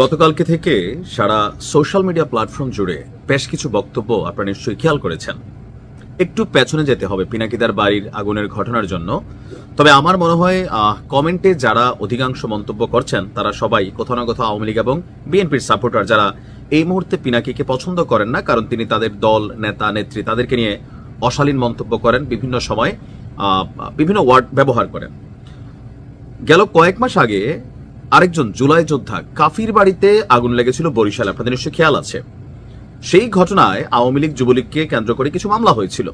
গতকালকে থেকে সারা social media platform জুড়ে বেশ কিছু বক্তব্য আপনারা নিশ্চয়ই খেয়াল করেছেন। একটু পেছনে যেতে হবে পিনাকিদার বাড়ির আগুনের ঘটনার জন্য। তবে আমার মনে হয় কমেন্টে যারা অধিকাংশ মন্তব্য করছেন, তারা সবাই কোথাও না কোথাও আওয়ামী লীগ এবং বিএনপির সাপোর্টার। যারা এই মুহূর্তে পিনাকিকে পছন্দ করেন না, কারণ তিনি তাদের দল, নেতা, নেত্রী, তাদেরকে নিয়ে অশালীন মন্তব্য করেন, বিভিন্ন সময় বিভিন্ন ওয়ার্ড ব্যবহার করেন। গেল কয়েক মাস আগে আরেকজন জুলাই যোদ্ধা কাফির বাড়িতে আগুন লেগেছিল বরিশাল, আপনাদের নিশ্চয়ই খেয়াল আছে। সেই ঘটনায় আওয়ামী লীগ, যুবলীগকে কেন্দ্র করে কিছু মামলা হয়েছিল।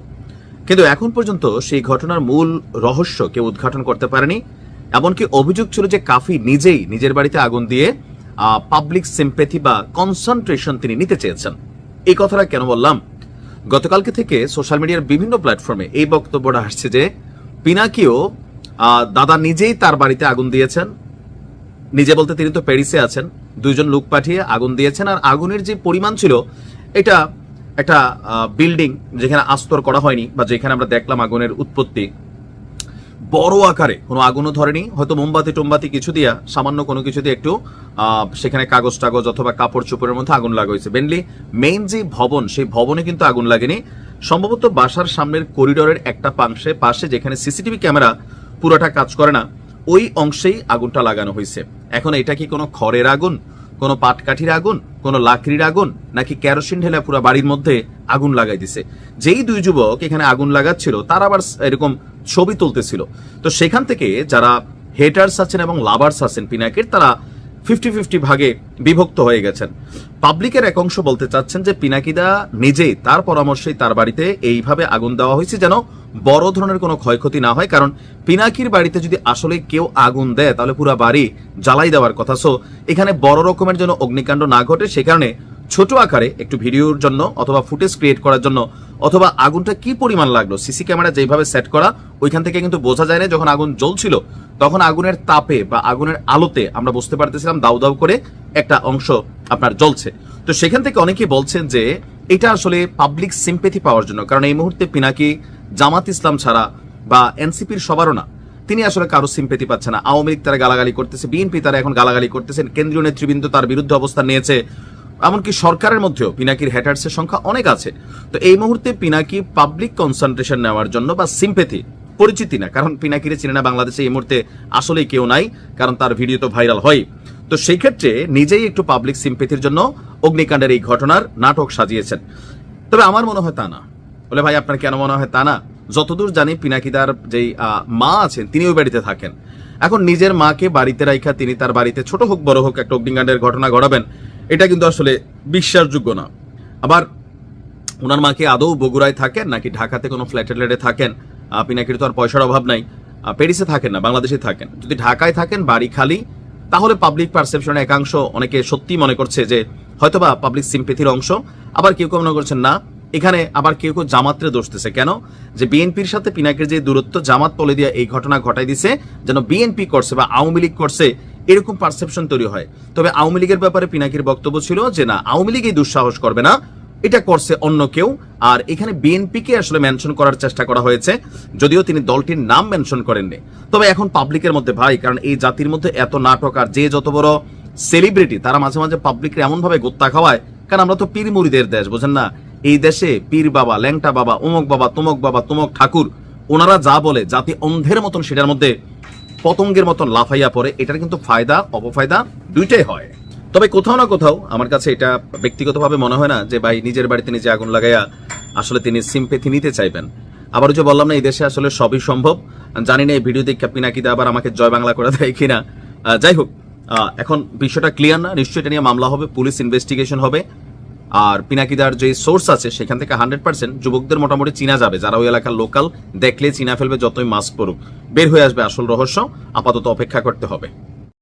কিন্তু এখন পর্যন্ত সেই ঘটনার মূল রহস্য কেউ উদ্ঘাটন করতে পারেনি। এমনকি অভিযোগ ছিল যে কাফি নিজেই নিজের বাড়িতে আগুন দিয়ে পাবলিক সিম্পেথি বা কনসেন্ট্রেশন তিনি নিতে চেয়েছেন। এই কথাটা কেন বললাম? গতকালকে থেকে সোশ্যাল মিডিয়ার বিভিন্ন প্ল্যাটফর্মে এই বক্তব্যটা আসছে যে পিনাকিও দাদা নিজেই তার বাড়িতে আগুন দিয়েছেন। নিজে বলতে তিনি তো প্যারিসে আছেন, দুইজন লোক পাঠিয়ে আগুন দিয়েছেন, আর আগুনের যে পরিমাণ ছিল, এটা একটা বিল্ডিং যেখানে আস্তর করা হয়নি বা যেখানে আমরা দেখলাম আগুনের উৎপত্তি। বড় আকারে, কোনো আগুনও ধরেনি, হয়তো মোমবাতি টোমবাতি কিছু দিয়া, সামান্য কোনো কিছু দিয়ে একটু সেখানে কাগজ টাগজ অথবা কাপড় চোপড়ের মধ্যে আগুন লাগা হয়েছে মেনলি মেইন যে ভবন, সেই ভবনে কিন্তু আগুন লাগেনি। সম্ভবত বাসার সামনের করিডোরের একটা পাংশে, পাশে যেখানে সিসিটিভি ক্যামেরা পুরোটা কাজ করে না ওই অংশেই আগুনটা লাগানো হয়েছে। এখন এটা কি কোনো খড়ের আগুন, কোনো পাটকাঠির আগুন, কোনো লাকড়ির আগুন, নাকি কেরোসিন ঢেলে পুরো বাড়ির মধ্যে আগুন লাগাই দিছে? যেই দুই যুবক এখানে আগুন লাগাচ্ছিল, তারা আবার এরকম ছবি তুলতেছিল। তো সেখান থেকে যারা হেটার্স আছেন এবং লাভার্স আছেন পিনাকের, তারা ফিফটি ফিফটি ভাগে বিভক্ত হয়ে গেছেন। পাবলিকের এক অংশ বলতে চাচ্ছেন যে পিনাকিদা নিজেই তার পরামর্শেই তার বাড়িতে এইভাবে আগুন দেওয়া হয়েছে যেন বড় ধরনের কোনো ক্ষয়ক্ষতি না হয়, কারণ পিনাকির বাড়িতে যদি আসলে কেউ আগুন দেয়, তাহলে পুরো বাড়ি জ্বালাই দেওয়ার কথা। সো এখানে বড় রকমের যেন অগ্নিকাণ্ড না ঘটে, সে কারণে ছোট আকারে একটু ভিডিওর জন্য অথবা ফুটেজ ক্রিয়েট করার জন্য অথবা আগুনটা কি পরিমাণ লাগল, সিসি ক্যামেরা যেভাবে সেট করা, ওইখান থেকে কিন্তু বোঝা যায় না, যখন আগুন জ্বলছিল, তখন আগুনের তাপে বা আগুনের আলোতে আমরা বুঝতে পারতেছিলাম দাউ দাউ করে একটা অংশ আপনার জ্বলছে। তো সেখান থেকে অনেকেই বলছেন যে, এটা আসলে পাবলিক সিম্পেথি পাওয়ার জন্য, কারণ এই মুহূর্তে পিনাকি জামাত ইসলাম ছাড়া বা এনসিপির সবারও না। তিনি আসলে কারও সিম্পেথি পাচ্ছে না। আওয়ামী লীগ তারা গালাগালি করতেছে, বিএনপি তারা এখন গালাগালি করতেছেন কেন্দ্রীয় নেতৃবৃন্দ তার বিরুদ্ধে অবস্থান নিয়েছে। এমনকি সরকারের মধ্যেও পিনাকির হ্যাটার্সের সংখ্যা অনেক আছে। তো এই মুহূর্তে পিনাকি পাবলিক কনসেন্ট্রেশন নেওয়ার জন্য বা সিম্পেথি পরিচিতি না। কারণ পিনাকিরে চিনে না বাংলাদেশে এই মুহূর্তে আসলেই কেউ নাই, কারণ তার ভিডিও তো ভাইরাল হয় তো সেই ক্ষেত্রে নিজেই একটু পাবলিক সিম্পেথির জন্য অগ্নিকাণ্ডের এই ঘটনার নাটক সাজিয়েছেন। তবে আমার মনে হয় তা না। বলে ভাই আপনার কেন মনে হয় তা না? যতদূর জানি পিনাকিদার যেই আহ, মা আছেন তিনি ওই বাড়িতে থাকেন। এখন নিজের মাকে বাড়িতে রাইখা তিনি তার বাড়িতে ছোট হোক বড় হোক একটা অগ্নিকাণ্ডের ঘটনা ঘটাবেন এটা কিন্তু আসলে বিশ্বাসযোগ্য না। আবার ওনার মাকে আদৌ বগুড়ায় থাকেন নাকি ঢাকাতে কোনো ফ্ল্যাটে লেটে থাকেন? পিনাকির তো আর পয়সার অভাব নাই। প্যারিসে থাকেন না বাংলাদেশে থাকেন। যদি ঢাকায় থাকেন বাড়ি খালি তাহলে পাবলিক পারসেপশনের একাংশ অনেকে সত্যি মনে করছে যে হয়তোবা পাবলিক সিম্পেথির অংশ। আবার কেউ কেউ মনে করছেন না এখানে আবার কেউ কেউ জামাতরে দোষতেছে কেন? যে বিএনপির সাথে পিনাকের যে দূরত্ব, জামাত তলে দিয়ে এই ঘটনা ঘটাই দিছে, যেন বিএনপি করছে বা আওয়ামী লীগ করছে, এরকম পারসেপশন তৈরি হয়। তবে আওয়ামী লীগের ব্যাপারে পিনাকির বক্তব্য ছিল যে, না, আওয়ামী লীগ এই দুঃসাহস করবে না, এটা করছে অন্য কেউ। আর এখানে বিএনপিকে আসলে মেনশন করার চেষ্টা করা হয়েছে, যদিও তিনি দলটির নাম মেনশন করেননি। তবে এখন পাবলিকের মধ্যে ভাই, কারণ এই জাতির মধ্যে এত নাটক আর যে যত বড় সেলিব্রিটি তারা মাঝে মাঝে পাবলিককে এমন ভাবে গোত্তা খাওয়ায়, কারণ আমরা তো পীর মুড়িদের দেশ, বোঝেন না? এই দেশে পীর বাবা, ল্যাংটা বাবা অমুক বাবা, তুমক বাবা, তুমক ঠাকুর, ওনারা যা বলে, জাতি অন্ধের মতন সেটার মধ্যে পতঙ্গের মতন লাফাইয়া পড়ে, এটার কিন্তু ফায়দা, অপফায়দা দুইটাই হয়। তবে কোথাও না কোথাও আমার কাছে এটা ব্যক্তিগতভাবে মনে হয় না যে ভাই নিজের বাড়িতে নিজে আগুন লাগাইয়া আসলে তিনি সিম্পেথি নিতে চাইবেন। আবার যে বললাম না, এই দেশে আসলে সবই সম্ভব। জানি না এই ভিডিও দেখে পিনাকিতে আবার আমাকে জয় বাংলা করে দেয় কিনা। যাই হোক এখন বিষয়টা ক্লিয়ার না, নিশ্চয়ই এটা নিয়ে মামলা হবে, পুলিশ ইনভেস্টিগেশন হবে। আর পিনাকিদার যে সোর্স আছে, সেখান থেকে হান্ড্রেড পার্সেন্ট যুবকদের মোটামুটি চিনা যাবে। যারা ওই এলাকার লোকাল দেখলে, চিনা ফেলবে, যতই মাস্ক পরুক। বের হয়ে আসবে আসল রহস্য। আপাতত অপেক্ষা করতে হবে।